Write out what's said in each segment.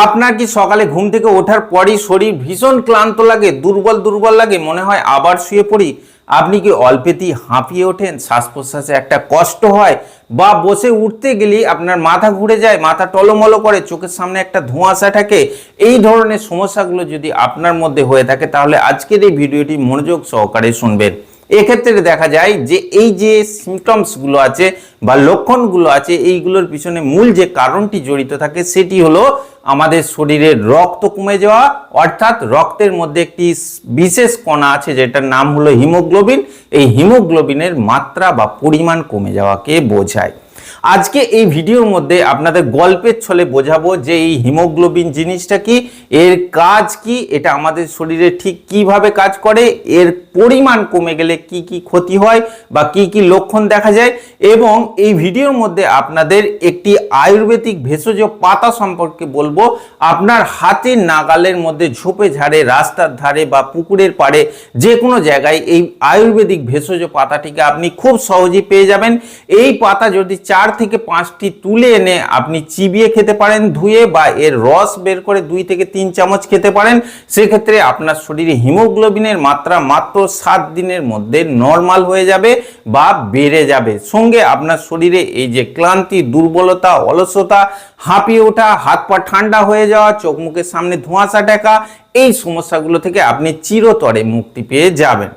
আপনার কি সকালে ঘুম থেকে ওঠার পরই শরীর ভীষণ ক্লান্ত লাগে, দুর্বল দুর্বল লাগে, মনে হয় আবার শুয়ে পড়ি? আপনি কি অল্পেতেই হাঁপিয়ে ওঠেন? শ্বাস প্রশ্বাসে একটা কষ্ট হয় বা বসে উঠতে গেলেই আপনার মাথা ঘুরে যায়, মাথা টলমলো করে, চোখের সামনে একটা ধোঁয়াশা থাকে? এই ধরনের সমস্যাগুলো যদি আপনার মধ্যে হয়ে থাকে, তাহলে আজকের এই ভিডিওটি মনোযোগ সহকারে শুনবেন। এক্ষেত্রে দেখা যায় যে এই যে সিমটমসগুলো আছে বা লক্ষণগুলো আছে, এইগুলোর পিছনে মূল যে কারণটি জড়িত থাকে, সেটি হলো আমাদের শরীরের রক্ত কমে যাওয়া, অর্থাৎ রক্তের মধ্যে একটি বিশেষ কণা আছে যেটার নাম হলো হিমোগ্লোবিন। এই হিমোগ্লোবিনের মাত্রা বা পরিমাণ কমে যাওয়াকে বোঝায়। আজকে এই ভিডিওর মধ্যে আপনাদের গল্পের ছলে বোঝাবো যে এই হিমোগ্লোবিন জিনিসটা কি, এর কাজ কি, এটা আমাদের শরীরে ঠিক কীভাবে কাজ করে, এর পরিমাণ কমে গেলে কি কি ক্ষতি হয় বা কি কি লক্ষণ দেখা যায় এবং এই ভিডিওর মধ্যে আপনাদের একটি আয়ুর্বেদিক ভেষজ পাতা সম্পর্কে বলব। আপনার হাতের নাগালের মধ্যে ঝোপে ঝাড়ে, রাস্তার ধারে বা পুকুরের পাড়ে যে কোনো জায়গায় এই আয়ুর্বেদিক ভেষজ পাতাটিকে আপনি খুব সহজেই পেয়ে যাবেন। এই পাতা যদি চার থেকে পাঁচটি তুলে এনে আপনি চিবিয়ে খেতে পারেন, ধুয়ে বা এর রস বের করে দুই থেকে তিন চামচ খেতে পারেন। সেক্ষেত্রে আপনার শরীরে হিমোগ্লোবিনের মাত্রা মাত্র সাত দিনের মধ্যে নর্মাল হয়ে যাবে বা বেড়ে যাবে। সঙ্গে আপনার শরীরে এই যে ক্লান্তি, দুর্বলতা, অলসতা, হাঁপিয়ে ওঠা, হাত পা ঠান্ডা হয়ে যাওয়া, চোখ মুখের সামনে ধোঁয়াশা টাকা এই সমস্যাগুলো থেকে আপনি চিরতরে মুক্তি পেয়ে যাবেন।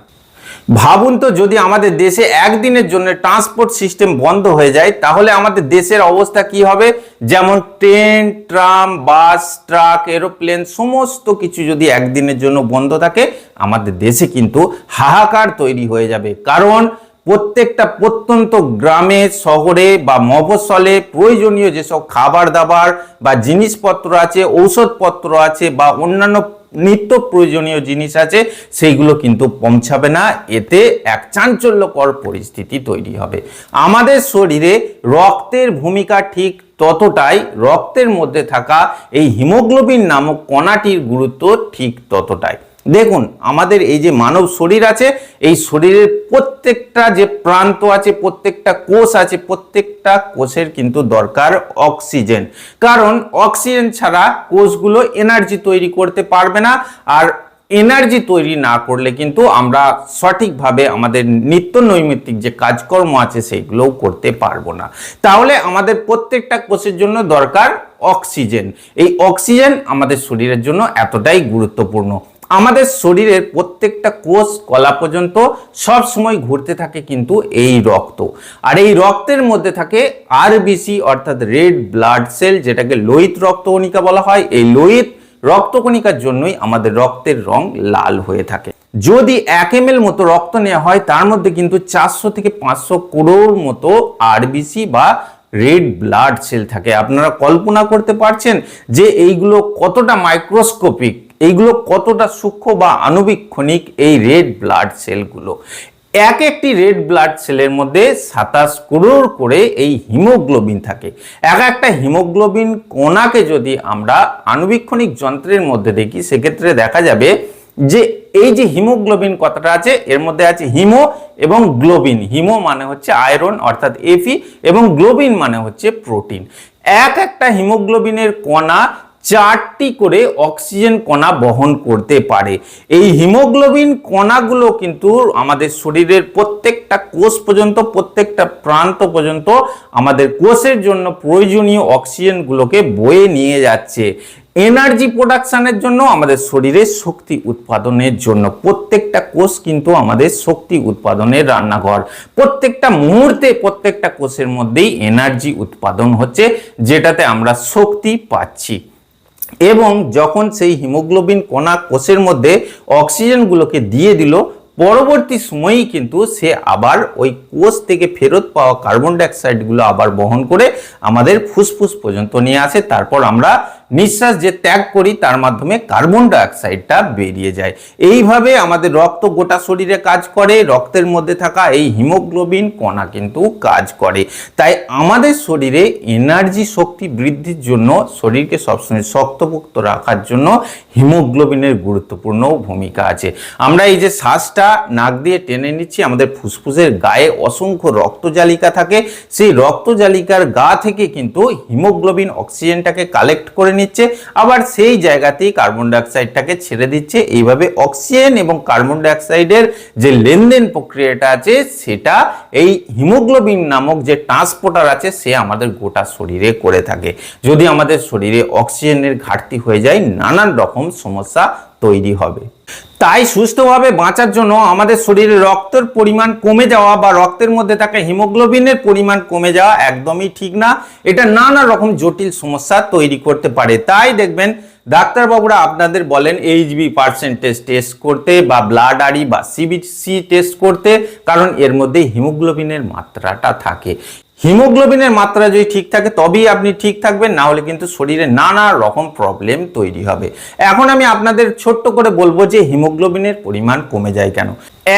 ভাবুন তো যদি আমাদের দেশে একদিনের জন্য ট্রান্সপোর্ট সিস্টেম বন্ধ হয়ে যায়, তাহলে আমাদের দেশের অবস্থা কি হবে? যেমন train, tram, bus, truck, aeroplane, সমস্ত কিছু যদি একদিনের জন্য বন্ধ থাকে, আমাদের দেশে কিন্তু হাহাকার তৈরি হয়ে যাবে। কারণ প্রত্যেকটা প্রত্যন্ত গ্রামে, শহরে বা মফস্বলে প্রয়োজনীয় যেসব খাবার দাবার বা জিনিসপত্র আছে, ঔষধপত্র আছে বা অন্যান্য নিত্য প্রয়োজনীয় জিনিস আছে, সেইগুলো কিন্তু পৌঁছাবে না। এতে এক চাঞ্চল্যকর পরিস্থিতি তৈরি হবে। আমাদের শরীরে রক্তের ভূমিকা ঠিক ততটাই, রক্তের মধ্যে থাকা এই হিমোগ্লোবিন নামক কণাটির গুরুত্ব ঠিক ততটাই। দেখুন, আমাদের এই যে মানব শরীর আছে এই শরীরের প্রত্যেকটা যে প্রান্ত আছে, প্রত্যেকটা কোষ আছে, প্রত্যেকটা কোষের কিন্তু দরকার অক্সিজেন। কারণ অক্সিজেন ছাড়া কোষগুলো এনার্জি তৈরি করতে পারবে না আর এনার্জি তৈরি না করলে কিন্তু আমরা সঠিকভাবে আমাদের নিত্য নৈমিত্তিক যে কাজকর্ম আছে সেইগুলোও করতে পারব না। তাহলে আমাদের প্রত্যেকটা কোষের জন্য দরকার অক্সিজেন। এই অক্সিজেন আমাদের শরীরের জন্য এতটাই গুরুত্বপূর্ণ। আমাদের শরীরের প্রত্যেকটা কোষ, কলা পর্যন্ত সব সময় ঘুরতে থাকে কিন্তু এই রক্ত। আর এই রক্তের মধ্যে থাকে আরবিসি অর্থাৎ রেড ব্লাড সেল যেটাকে লোহিত রক্তকণিকা বলা হয়। এই লোহিত রক্তকণিকার জন্যই আমাদের রক্তের রং লাল হয়ে থাকে। যদি এক এম মতো রক্ত নেওয়া হয়, তার মধ্যে কিন্তু চারশো থেকে পাঁচশো করোড় মতো আরবিসি বা রেড ব্লাড সেল থাকে। আপনারা কল্পনা করতে পারছেন যে এইগুলো কতটা মাইক্রোস্কোপিক এইগুলো কতটা সূক্ষ্ম বা আণুবীক্ষণিক এই রেড ব্লাড সেলগুলো এক একটি রেড ব্লাড সেলের মধ্যে সাতাশ করোড় করে এই হিমোগ্লোবিন থাকে। এক একটা হিমোগ্লোবিন কণাকে যদি আমরা আণুবীক্ষণিক যন্ত্রের মধ্যে দেখি, সেক্ষেত্রে দেখা যাবে যে এই যে হিমোগ্লোবিন কথাটা আছে? এর মধ্যে আছে হিমো এবং গ্লোবিন। হিমো মানে হচ্ছে আয়রন, অর্থাৎ এফি এবং গ্লোবিন মানে হচ্ছে প্রোটিন। এক একটা হিমোগ্লোবিনের কণা চারটি করে অক্সিজেন কণা বহন করতে পারে। এই হিমোগ্লোবিন কণাগুলো কিন্তু আমাদের শরীরের প্রত্যেকটা কোষ পর্যন্ত, প্রত্যেকটা প্রান্ত পর্যন্ত আমাদের কোষের জন্য প্রয়োজনীয় অক্সিজেনগুলোকে বয়ে নিয়ে যাচ্ছে। এনার্জি প্রোডাকশনের জন্য আমাদের শরীরে শক্তি উৎপাদনের জন্য প্রত্যেকটা কোষ কিন্তু আমাদের শক্তি উৎপাদনের রান্নাঘর। প্রত্যেকটা মুহূর্তে প্রত্যেকটা কোষের মধ্যেই এনার্জি উৎপাদন হচ্ছে, যেটাতে আমরা শক্তি পাচ্ছি। এবং যখন সেই হিমোগ্লোবিন কণা কোষের মধ্যে অক্সিজেনগুলোকে দিয়ে দিল, পরবর্তী সময়েই কিন্তু সে আবার ওই কোষ থেকে ফেরত পাওয়া কার্বন ডাইঅক্সাইডগুলো আবার বহন করে আমাদের ফুসফুস পর্যন্ত নিয়ে আসে। তারপর আমরা নিঃশ্বাস যে ত্যাগ করি, তার মাধ্যমে কার্বন ডাইঅক্সাইডটা বেরিয়ে যায়। এইভাবে আমাদের রক্ত গোটা শরীরে কাজ করে, রক্তের মধ্যে থাকা এই হিমোগ্লোবিন কণা কিন্তু কাজ করে। তাই আমাদের শরীরে এনার্জি শক্তি বৃদ্ধির জন্য, শরীরকে সবসময় শক্তপোক্ত রাখার জন্য হিমোগ্লোবিনের গুরুত্বপূর্ণ ভূমিকা আছে। আমরা এই যে শ্বাসটা নাক দিয়ে টেনে নিচ্ছি, আমাদের ফুসফুসের গায়ে অসংখ্য রক্তজালিকা থাকে। সেই রক্তজালিকার গা থেকে কিন্তু হিমোগ্লোবিন অক্সিজেনটাকে কালেক্ট করে নিচ্ছে, আবার সেই জায়গাতেই কার্বন ডাইঅক্সাইডটাকে ছেড়ে দিচ্ছে। এইভাবে অক্সিজেন এবং কার্বন ডাইঅক্সাইডের যে লেনদেন প্রক্রিয়াটা আছে, সেটা এই হিমোগ্লোবিন নামক যে ট্রান্সপোর্টার আছে, সে আমাদের গোটা শরীরে করে থাকে। যদি আমাদের শরীরে অক্সিজেনের ঘাটতি হয়ে যায়, নানান রকম সমস্যা তৈরি হবে। তাই সুস্থভাবে বাঁচার জন্য আমাদের শরীরে রক্তের পরিমাণ কমে যাওয়া বা রক্তের মধ্যে থাকা হিমোগ্লোবিনের পরিমাণ কমে যাওয়া একদমই ঠিক না। এটা নানা রকম জটিল সমস্যা তৈরি করতে পারে। তাই দেখবেন, ডাক্তারবাবুরা আপনাদের বলেন এইচবি পার্সেন্টেজ টেস্ট করতে বা ব্লাড আরি বা সিবিসি টেস্ট করতে, কারণ এর মধ্যে হিমোগ্লোবিনের মাত্রাটা থাকে। হিমোগ্লোবিনের মাত্রা যদি ঠিক থাকে, তবেই আপনি ঠিক থাকবেন, না হলে কিন্তু শরীরে নানা রকম প্রবলেম তৈরি হবে। এখন আমি আপনাদের ছোট্ট করে বলব যে হিমোগ্লোবিনের পরিমাণ কমে যায় কেন।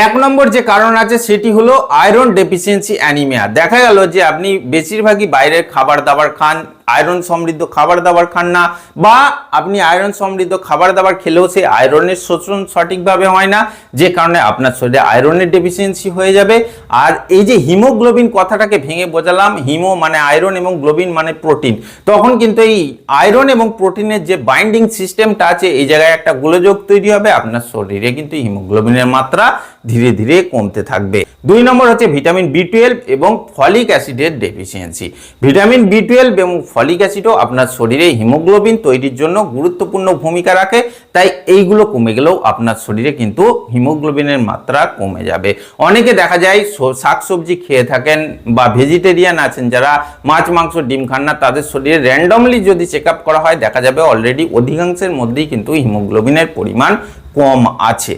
এক নম্বর যে কারণ আছে, সেটি হলো আয়রন ডেফিসিয়েন্সি অ্যানিমিয়া দেখা গেল যে আপনি বেশিরভাগই বাইরের খাবার দাবার খান আয়রন সমৃদ্ধ খাবার দাবার খান না, বা আপনি আয়রন সমৃদ্ধ খাবার দাবার খেলেও সেই আয়রনের শোষণ সঠিকভাবে হয় না, যে কারণে আপনার শরীরে আয়রনের ডেফিসিয়েন্সি হয়ে যাবে। আর এই যে হিমোগ্লোবিন কথাটাকে ভেঙে বোঝালাম, হিমো মানে আয়রন এবং গ্লোবিন মানে প্রোটিন। তখন কিন্তু এই আয়রন এবং প্রোটিনের যে বাইন্ডিং সিস্টেমটা আছে, এই জায়গায় একটা গোলযোগ তৈরি হবে, আপনার শরীরে কিন্তু হিমোগ্লোবিনের মাত্রা ধীরে ধীরে কমতে থাকবে। দুই নম্বর হচ্ছে ভিটামিন বি টুয়েলভ এবং ফলিক অ্যাসিডের ডেফিসিয়েন্সি ভিটামিন বি টুয়েলভ এবং ফলিক অ্যাসিডও আপনার শরীরে হিমোগ্লোবিন তৈরির জন্য গুরুত্বপূর্ণ ভূমিকা রাখে, তাই এইগুলো কমে গেলেও আপনার শরীরে কিন্তু হিমোগ্লোবিনের মাত্রা কমে যাবে। অনেকে দেখা যায় শাকসবজি খেয়ে থাকেন বা ভেজিটেরিয়ান আছেন যারা মাছ, মাংস, ডিম খান না, তাদের শরীরে র্যান্ডমলি যদি চেক করা হয়, দেখা যাবে অলরেডি অধিকাংশের মধ্যেই কিন্তু হিমোগ্লোবিনের পরিমাণ কম আছে।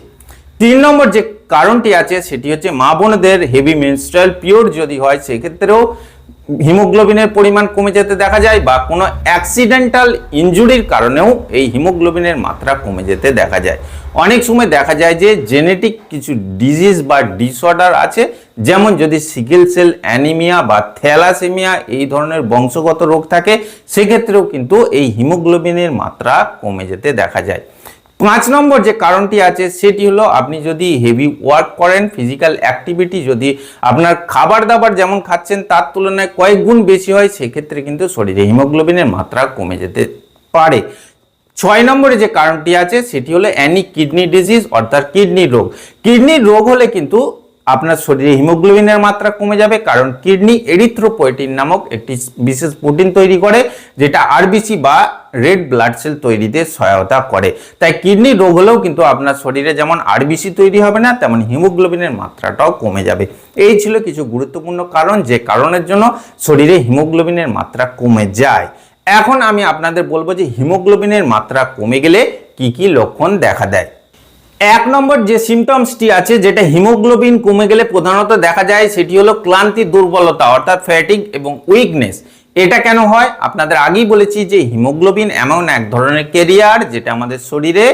তিন নম্বর যে কারণটি আছে, সেটি হচ্ছে মা বোনদের হেভি মেনস্ট্রাল পিওর যদি হয়, সেক্ষেত্রেও হিমোগ্লোবিনের পরিমাণ কমে যেতে দেখা যায় বা কোনো অ্যাক্সিডেন্টাল ইনজুরির কারণেও এই হিমোগ্লোবিনের মাত্রা কমে যেতে দেখা যায়। অনেক সময় দেখা যায় যে জেনেটিক কিছু ডিজিজ বা ডিসঅর্ডার আছে, যেমন যদি সিকেল সেল অ্যানিমিয়া বা থ্যালাসেমিয়া এই ধরনের বংশগত রোগ থাকে, সেক্ষেত্রেও কিন্তু এই হিমোগ্লোবিনের মাত্রা কমে যেতে দেখা যায়। পাঁচ নম্বর যে কারণটি আছে, সেটি হলো আপনি যদি হেভি ওয়ার্ক করেন ফিজিক্যাল অ্যাক্টিভিটি যদি আপনার খাবার দাবার যেমন খাচ্ছেন, তার তুলনায় কয়েক গুণ বেশি হয়, সেক্ষেত্রে কিন্তু শরীরে হিমোগ্লোবিনের মাত্রা কমে যেতে পারে। ছয় নম্বরে যে কারণটি আছে, সেটি হলো অ্যানি কিডনি ডিজিজ অর্থাৎ কিডনি রোগ। কিডনির রোগ হলে কিন্তু আপনার শরীরে হিমোগ্লোবিনের মাত্রা কমে যাবে, কারণ কিডনি এরিথ্রোপোয়েটিন নামক একটি বিশেষ প্রোটিন তৈরি করে, যেটা আরবিসি বা রেড ব্লাড সেল তৈরিতে সহায়তা করে। তাই কিডনি রোগ হলেও কিন্তু আপনার শরীরে যেমন আরবিসি তৈরি হবে না, তেমন হিমোগ্লোবিনের মাত্রাটাও কমে যাবে। এই ছিল কিছু গুরুত্বপূর্ণ কারণ, যে কারণের জন্য শরীরে হিমোগ্লোবিনের মাত্রা কমে যায়। এখন আমি আপনাদের বলব যে হিমোগ্লোবিনের মাত্রা কমে গেলে কি কি লক্ষণ দেখা দেয়। এক নম্বর যে সিমটমসটি আছে, যেটা হিমোগ্লোবিন কমে গেলে প্রধানত দেখা যায়, সেটি হলো ক্লান্তি, দুর্বলতা, অর্থাৎ ফ্যাটিক এবং উইকনেস এটা কেন হয়? আপনাদের আগেই বলেছি যে হিমোগ্লোবিন এমন এক ধরনের কেরিয়ার যেটা আমাদের শরীরে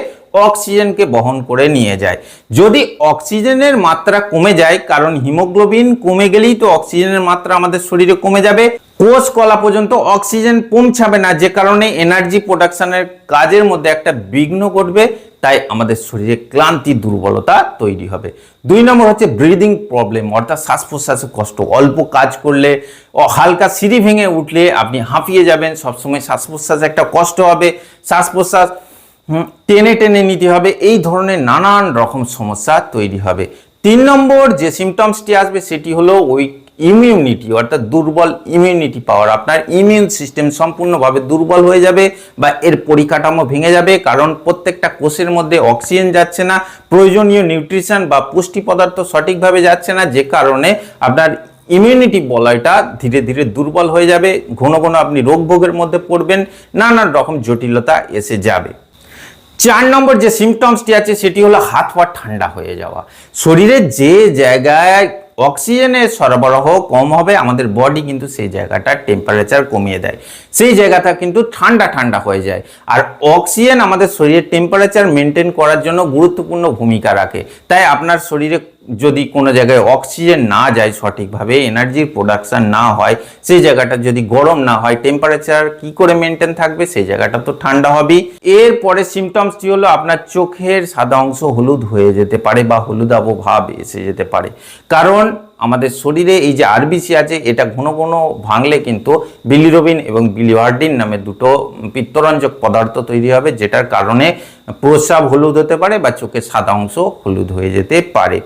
অক্সিজেনকে বহন করে নিয়ে যায়। যদি অক্সিজেনের মাত্রা কমে যায়, কারণ হিমোগ্লোবিন কমে গেলেই তো অক্সিজেনের মাত্রা আমাদের শরীরে কমে যাবে, কোষ কলা পর্যন্ত অক্সিজেন পৌঁছাবে না, যে কারণে এনার্জি প্রোডাকশনের কাজের মধ্যে একটা বিঘ্ন ঘটবে, তাই আমাদের শরীরে ক্লান্তি, দুর্বলতা তৈরি হবে। দুই নম্বর হচ্ছে ব্রিদিং প্রবলেম অর্থাৎ শ্বাস প্রশ্বাসে কষ্ট, অল্প কাজ করলে ও হালকা সিঁড়ি ভেঙে উঠলে আপনি হাঁপিয়ে যাবেন, সবসময় শ্বাস প্রশ্বাসে একটা কষ্ট হবে। শ্বাস প্রশ্বাস টেনে টেনে নিতে হবে, এই ধরনের নানান রকম সমস্যা তৈরি হবে। তিন নম্বর যে সিমটমসটি আসবে সেটি হলো ওই ইমিউনিটি অর্থাৎ দুর্বল ইমিউনিটি পাওয়ার আপনার ইমিউন সিস্টেম সম্পূর্ণভাবে দুর্বল হয়ে যাবে বা এর পরিকাঠামো ভেঙে যাবে, কারণ প্রত্যেকটা কোষের মধ্যে অক্সিজেন যাচ্ছে না, প্রয়োজনীয় নিউট্রিশন বা পুষ্টি পদার্থ সঠিকভাবে যাচ্ছে না, যে কারণে আপনার ইমিউনিটি বলয়টা ধীরে ধীরে দুর্বল হয়ে যাবে, ঘন ঘন আপনি রোগ ভোগের মধ্যে পড়বেন, নানান রকম জটিলতা এসে যাবে। চার নম্বর যে সিমটমসটি আছে, সেটি হলো হাত পা ঠান্ডা হয়ে যাওয়া। শরীরে যে জায়গায় অক্সিজেনের সরবরাহ কম হবে, আমাদের বডি কিন্তু সেই জায়গাটা টেম্পারেচার কমিয়ে দেয়। সেই জায়গাটা কিন্তু ঠান্ডা ঠান্ডা হয়ে যায়। আর অক্সিজেন আমাদের শরীরের টেম্পারেচার মেনটেন করার জন্য গুরুত্বপূর্ণ ভূমিকা রাখে। তাই আপনার শরীরে যদি কোনো জায়গায় অক্সিজেন না যায় সঠিকভাবে এনার্জির প্রোডাকশান না হয়, সেই জায়গাটা যদি গরম না হয় টেম্পারেচার কি করে মেনটেন থাকবে, সেই জায়গাটা তো ঠান্ডা হবেই। এরপরে সিমটমসটি হলো? আপনার চোখের সাদা অংশ হলুদ হয়ে যেতে পারে বা হলুদাভ ভাব এসে যেতে পারে। কারণ আমাদের শরীরে এই যে আরবিসি আছে, এটা ঘন ঘন ভাঙলে কিন্তু বিলিরোবিন এবং বিলিওয়ার্ডিন নামে দুটো পিত্তরঞ্জক পদার্থ তৈরি হবে, যেটার কারণে প্রস্রাব হলুদ হতে পারে বা চোখের সাদা অংশ হলুদ হয়ে যেতে পারে।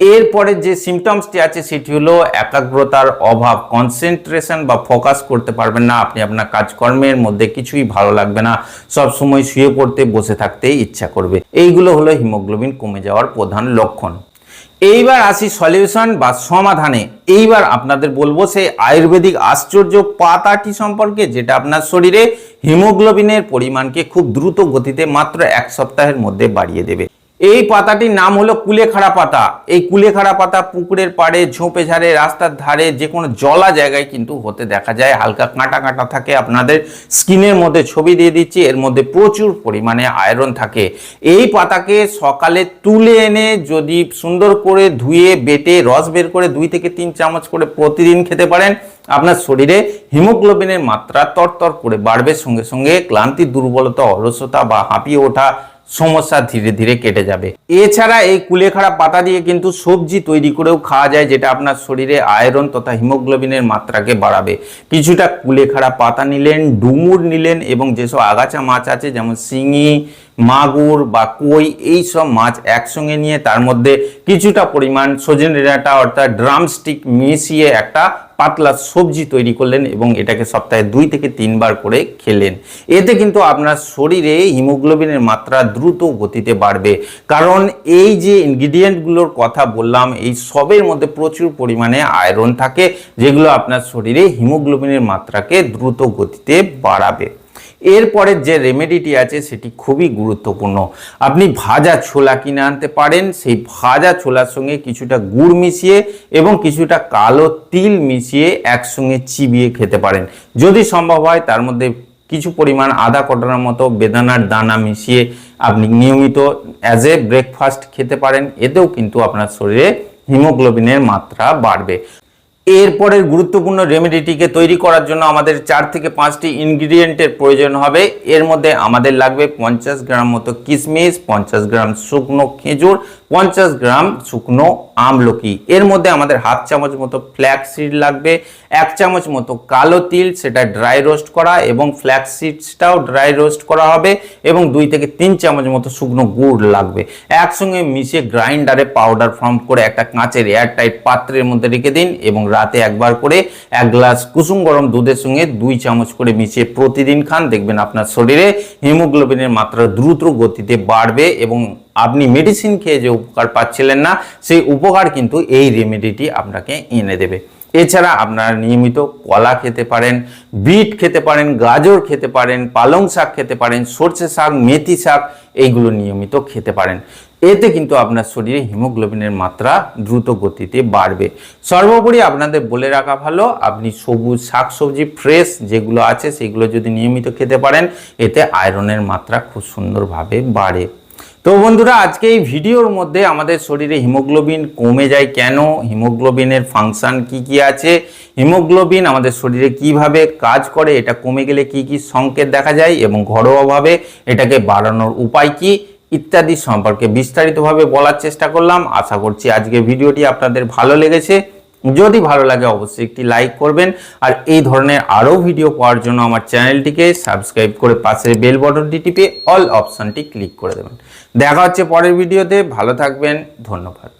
এরপরে যে সিমটমসটি আছে, সেটি হলো একাগ্রতার অভাব কনসেন্ট্রেশন বা ফোকাস করতে পারবেন না। আপনি আপনার কাজকর্মের মধ্যে কিছুই ভালো লাগবে না। সব সময় শুয়ে পড়তে, বসে থাকতে ইচ্ছা করবে। এইগুলো হলো হিমোগ্লোবিন কমে যাওয়ার প্রধান লক্ষণ। এইবার আসি সলিউশন বা সমাধানে। এইবার আপনাদের বলব সেই আয়ুর্বেদিক আশ্চর্য পাতাটি সম্পর্কে, যেটা আপনার শরীরে হিমোগ্লোবিনের পরিমাণকে খুব দ্রুত গতিতে মাত্র এক সপ্তাহের মধ্যে বাড়িয়ে দেবে। এই পাতাটির নাম হলো কুলেখাড়া পাতা। এই কুলেখাড়া পাতা পুকুরের পাড়ে, ঝোপে ঝাড়ে, রাস্তার ধারে যে কোনো জলা জায়গায় কিন্তু হতে দেখা যায়। হালকা কাঁটা কাঁটা থাকে। আপনাদের স্কিনের মধ্যে ছবি দিয়ে দিচ্ছি। এর মধ্যে প্রচুর পরিমাণে আয়রন থাকে। এই পাতাকে সকালে তুলে এনে যদি সুন্দর করে ধুয়ে, বেটে, রস বের করে দুই থেকে তিন চামচ করে প্রতিদিন খেতে পারেন, আপনার শরীরে হিমোগ্লোবিনের মাত্রা তরতর করে বাড়বে। সঙ্গে সঙ্গে ক্লান্তি, দুর্বলতা, অলসতা বা হাঁপিয়ে ওঠা সমস্যা ধীরে ধীরে কেটে যাবে। এছাড়া এই কুলেখাড়া পাতা দিয়ে কিন্তু সবজি তৈরি করেও খাওয়া যায়, যেটা আপনার শরীরে আয়রন তথা হিমোগ্লোবিনের মাত্রাকে বাড়াবে। কিছুটা কুলেখাড়া পাতা নিলেন, ডুমুর নিলেন এবং যেসব আগাছা মাছ আছে, যেমন শিঙি, মাগুর বা কই, এই সব মাছ একসঙ্গে নিয়ে তার মধ্যে কিছুটা পরিমাণ সজনে ডাঁটা অর্থাৎ ড্রামস্টিক মিশিয়ে একটা পাতলা সবজি তৈরি করলেন এবং এটাকে সপ্তাহে দুই থেকে তিনবার করে খেলেন। এতে কিন্তু আপনার শরীরে হিমোগ্লোবিনের মাত্রা দ্রুত গতিতে বাড়বে। কারণ এই যে ইনগ্রিডিয়েন্টগুলোর কথা বললাম, এই সবের মধ্যে প্রচুর পরিমাণে আয়রন থাকে, যেগুলো আপনার শরীরে হিমোগ্লোবিনের মাত্রাকে দ্রুত গতিতে বাড়াবে। এরপরে যে রেমেডিটি আছে সেটি খুবই গুরুত্বপূর্ণ। আপনি ভাজা ছোলা কিনে আনতে পারেন, সেই ভাজা ছোলার সঙ্গে কিছুটা গুড় মিশিয়ে এবং কিছুটা কালো তিল মিশিয়ে একসঙ্গে চিবিয়ে খেতে পারেন। যদি সম্ভব হয়, তার মধ্যে কিছু পরিমাণ আধা কটার মতো বেদানার দানা মিশিয়ে আপনি নিয়মিত অ্যাজ এ ব্রেকফাস্ট খেতে পারেন। এতেও কিন্তু আপনার শরীরে হিমোগ্লোবিনের মাত্রা বাড়বে। এরপরের গুরুত্বপূর্ণ রেমেডিটিকে তৈরি করার জন্য আমাদের চার থেকে পাঁচটি ইনগ্রিডিয়েন্টের প্রয়োজন হবে। এর মধ্যে আমাদের লাগবে পঞ্চাশ গ্রাম মতো কিশমিশ, পঞ্চাশ গ্রাম শুকনো খেজুর পঞ্চাশ গ্রাম শুকনো আমলকি এর মধ্যে আমাদের হাফ চামচ মতো ফ্ল্যাক্স সিড লাগবে, এক চামচ মতো কালো তিল, সেটা ড্রাই রোস্ট করা এবং ফ্ল্যাক্স সিডসটাও ড্রাই রোস্ট করা হবে এবং দুই থেকে তিন চামচ মতো শুকনো গুড় লাগবে। একসঙ্গে মিশিয়ে গ্রাইন্ডারে পাউডার ফর্ম করে একটা কাঁচের এয়ারটাইট পাত্রের মধ্যে রেখে দিন এবং রাতে একবার করে এক গ্লাস কুসুম গরম দুধের সঙ্গে দুই চামচ করে মিশিয়ে প্রতিদিন খান। দেখবেন আপনার শরীরে হিমোগ্লোবিনের মাত্রা দ্রুত গতিতে বাড়বে এবং আপনি মেডিসিন খেয়ে যে উপকার পাচ্ছিলেন না, সেই উপকার কিন্তু এই রেমেডিটি আপনাকে এনে দেবে। এছাড়া আপনারা নিয়মিত কলা খেতে পারেন, বিট খেতে পারেন, গাজর খেতে পারেন, পালং শাক খেতে পারেন, সর্ষে শাক, মেথি শাক, এইগুলো নিয়মিত খেতে পারেন। এতে কিন্তু আপনার শরীরে হিমোগ্লোবিনের মাত্রা দ্রুত গতিতে বাড়বে। সর্বোপরি আপনাদের বলে রাখা ভালো, আপনি সবুজ শাকসবজি ফ্রেশ যেগুলো আছে, সেগুলো যদি নিয়মিত খেতে পারেন, এতে আয়রনের মাত্রা খুব সুন্দরভাবে বাড়ে। তো বন্ধুরা, আজকে এই ভিডিওর মধ্যে আমাদের শরীরে হিমোগ্লোবিন কমে যায় কেন? হিমোগ্লোবিনের ফাংশান কি কি আছে? হিমোগ্লোবিন আমাদের শরীরে কীভাবে কাজ করে? এটা কমে গেলে কি কি সংকেত দেখা যায় এবং ঘরোয়াভাবে এটাকে বাড়ানোর উপায় কি? ইত্যাদি সম্পর্কে বিস্তারিতভাবে বলার চেষ্টা করলাম। আশা করছি আজকে ভিডিওটি আপনাদের ভালো লেগেছে। যদি ভালো লাগে অবশ্যই একটি লাইক করবেন। আর এই ধরনের আরও ভিডিও পাওয়ার জন্য আমার চ্যানেলটিকে সাবস্ক্রাইব করে পাশের বেল বটনটি টিপে অল অপশানটি ক্লিক করে দেবেন। দেখা হচ্ছে পরের ভিডিওতে ভালো থাকবেন। ধন্যবাদ।